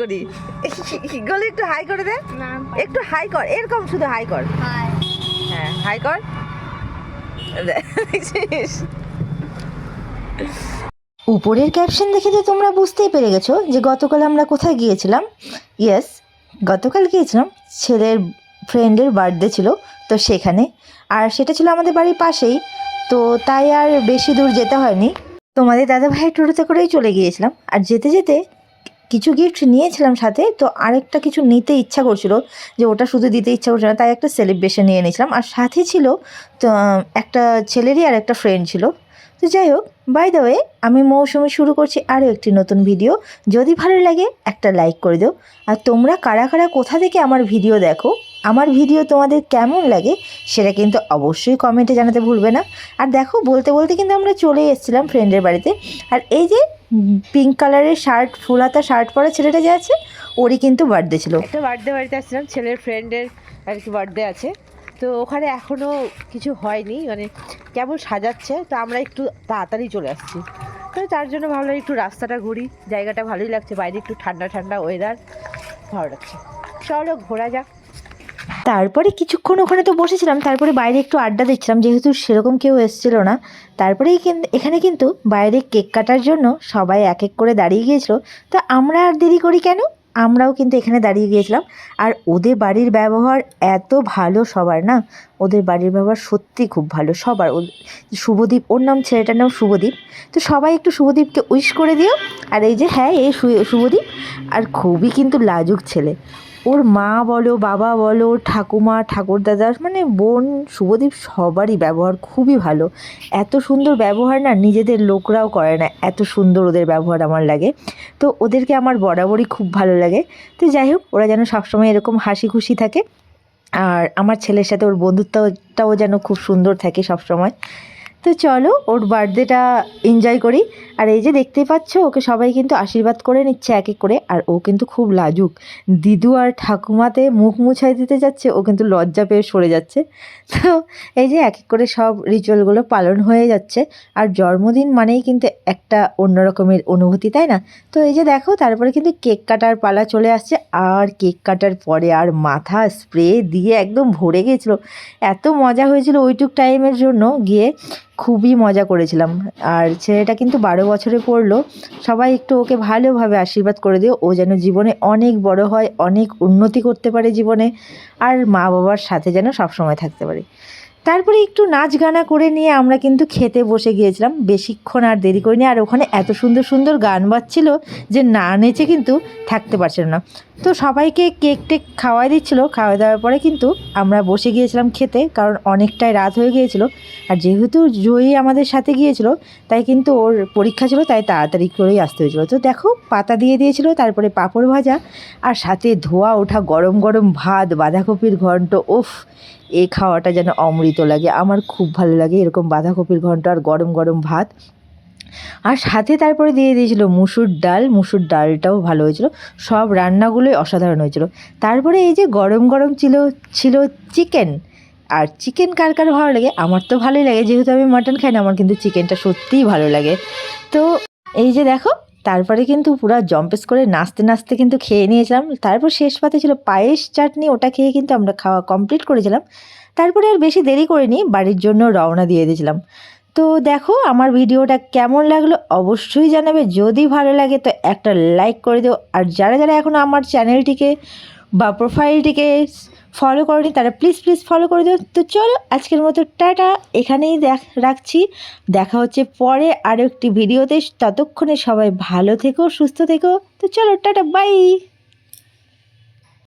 করি। গলে একটু হাই করে দে। একটু হাই কর এরকম শুধু হাই কর। হ্যাঁ হাই কর? উপরের ক্যাপশন দেখে তো তোমরা বুঝতেই পেরে গেছো যে গতকাল আমরা কোথায় গিয়েছিলাম। ইয়েস গতকাল গিয়েছিলাম ছেলের ফ্রেন্ডের বার্থডে ছিল তো সেখানে। আর সেটা ছিল আমাদের বাড়ির পাশেই তো তাই আর বেশি দূর যেতে হয়নি। তোমাদের দাদা ভাই টোটোতে করেই চলে গিয়েছিলাম। আর যেতে যেতে কিছু গিফট নিয়েছিলাম সাথে, তো আরেকটা কিছু নিতে ইচ্ছা করছিল যে ওটা শুধু দিতে ইচ্ছা করছিল না, তাই একটা সেলিব্রেশন নিয়ে নিয়েছিলাম আর সাথে ছিল, তো একটা ছেলেরই আর একটা ফ্রেন্ড ছিল। তো যাই হোক বাই দ্য ওয়ে আমি মৌসুমি শুরু করছি আরও একটি নতুন ভিডিও যদি ভালো লাগে, একটা লাইক করে দিও। আর তোমরা কারা কারা কোথা থেকে আমার ভিডিও দেখো, আমার ভিডিও তোমাদের কেমন লাগে, সেটা কিন্তু অবশ্যই কমেন্টে জানাতে ভুলবে না। আর দেখো, বলতে বলতে কিন্তু আমরা চলে এসেছিলাম ফ্রেন্ডের বাড়িতে। আর এই যে পিঙ্ক কালারের শার্ট ফুল হাতা শার্ট পরা ছেলেটা যে আছে, ওরই কিন্তু বার্থডে ছিল। একটা বার্থডে বাড়িতে আসছিলাম, ছেলের ফ্রেন্ডের আর কি বার্থডে আছে। তো ওখানে এখনও কিছু হয়নি মানে কেমন সাজাচ্ছে, তো আমরা একটু তাড়াতাড়ি চলে আসছি। তো তার জন্য ভালো একটু রাস্তাটা ঘুরি, জায়গাটা ভালোই লাগছে, বাইরে একটু ঠান্ডা ঠান্ডা ওয়েদার ভালো লাগছে। চলো ঘোরা যাক। তারপরে কিছুক্ষণ ওখানে তো বসেছিলাম, তারপরে বাইরে একটু আড্ডা দিচ্ছিলাম, যেহেতু সেরকম কেউ এসেছিল না। তারপরেই কিন্তু এখানে কিন্তু বাইরে কেক কাটার জন্য সবাই এক এক করে দাঁড়িয়ে গিয়েছিল। তো আমরা আর দেরি করি কেন? আমরাও কিন্তু এখানে দাঁড়িয়ে গিয়েছিলাম। আর ওদের বাড়ির ব্যবহার এত ভালো সবার না? ওদের বাড়ির ব্যবহার সত্যি খুব ভালো সবার। শুভদীপ, ওর নাম, ছেলেটার নাম শুভদীপ। তো সবাই একটু শুভদীপকে উইশ করে দিও। আর এই যে হ্যাঁ এই শুভদীপ। আর খুবই কিন্তু লাজুক ছেলে। ওর মা বলো, বাবা বলো, ঠাকুমা, ঠাকুরদাদা মানে বোন, শুভদীপ সবারই ব্যবহার খুবই ভালো। এত সুন্দর ব্যবহার না নিজেদের লোকরাও করে না। এত সুন্দর ওদের ব্যবহার আমার লাগে। তো ওদেরকে আমার বরাবরই খুব ভালো লাগে। তো যাই হোক, ওরা যেন সবসময় এরকম হাসি খুশি থাকে। আর আমার ছেলের সাথে ওর বন্ধুত্বটাও যেন খুব সুন্দর থাকে সবসময়। তো চলো, ওর বার্থডেটা এনজয় করি। আর এই যে দেখতেই পাচ্ছ, ওকে সবাই কিন্তু আশীর্বাদ করে নিচ্ছে এক এক করে। আর ও কিন্তু খুব লাজুক। দিদু আর ঠাকুমাতে মুখ মুছাই দিতে যাচ্ছে, ও কিন্তু লজ্জা পেয়ে সরে যাচ্ছে। তো এই যে এক এক করে সব রিচুয়ালগুলো পালন হয়ে যাচ্ছে। আর জন্মদিন মানেই কিন্তু একটা অন্য রকমের অনুভূতি, তাই না? তো এই যে দেখো, তারপরে কিন্তু কেক কাটার পালা চলে আসছে। আর কেক কাটার পরে আর মাথা স্প্রে দিয়ে একদম ভরে গেছিল। এত মজা হয়েছিল ওইটুক টাইমের জন্য। গিয়ে খুবই মজা করেছিলাম। আর ছেলেটা কিন্তু বারো বছরে পড়ল। সবাই একটু ওকে ভালোভাবে আশীর্বাদ করে দিও। ও যেন জীবনে অনেক বড় হয়, অনেক উন্নতি করতে পারে জীবনে। আর মা বাবার সাথে যেন সবসময় থাকতে পারে। তারপরে একটু নাচ গানা করে নিয়ে আমরা কিন্তু খেতে বসে গিয়েছিলাম। বেশিক্ষণ আর দেরি করিনি। আর ওখানে এত সুন্দর সুন্দর গান বাজছিল যে না নেচে কিন্তু থাকতে পারছিল না। তো সবাইকে কেক টেক খাওয়াই দিচ্ছিল। খাওয়া দাওয়ার পরে কিন্তু আমরা বসে গিয়েছিলাম খেতে, কারণ অনেকটাই রাত হয়ে গিয়েছিল। আর যেহেতু জয়ী আমাদের সাথে গিয়েছিল, তাই কিন্তু ওর পরীক্ষা ছিল, তাই তাড়াতাড়ি করেই আসতে হয়েছিল। তো দেখো, পাতা দিয়ে দিয়েছিল, তারপরে পাঁপড় ভাজা, আর সাথে ধোয়া ওঠা গরম গরম ভাত, বাঁধাকপির ঘন্ট ওফ এই খাওয়াটা যেন অমৃত লাগে। আমার খুব ভালো লাগে এরকম বাঁধাকপির ঘন্ট আর গরম গরম ভাত। আর সাথে তারপরে দিয়ে দিয়েছিল মুসুর ডাল, মুসুর ডালটাও ভালো হয়েছিল। সব রান্নাগুলোই অসাধারণ হয়েছিল। তারপরে এই যে গরম গরম ছিল ছিল চিকেন। আর চিকেন কার কার ভালো লাগে? আমার তো ভালোই লাগে। যেহেতু আমি মাটন খাই না, আমার কিন্তু চিকেনটা সত্যিই ভালো লাগে। তো এই যে দেখো, তারপরে কিন্তু পুরো জম্পেস করে নাচতে নাচতে কিন্তু খেয়ে নিয়েছিলাম। তারপর শেষ পাতে ছিল পায়েস চাটনি, ওটা খেয়ে কিন্তু আমরা খাওয়া কমপ্লিট করেছিলাম। তারপরে আর বেশি দেরি করিনি, বাড়ির জন্য রওনা দিয়ে দিয়েছিলাম। তো দেখো, আমার ভিডিওটা কেমন লাগল অবশ্যই জানাবে। যদি ভালো লাগে তো একটা লাইক করে দিও। আর যারা যারা এখনও আমার চ্যানেলটিকে বা প্রোফাইলটিকে ফলো করনি, তারা প্লিজ প্লিজ ফলো করে দিও। তো চলো, আজকের মতো টাটা। এখানেই দেখ, রাখছি। দেখা হচ্ছে পরে আরও একটি ভিডিওতে। ততক্ষণে সবাই ভালো থেকো, সুস্থ থেকো। তো চলো, টাটা বাই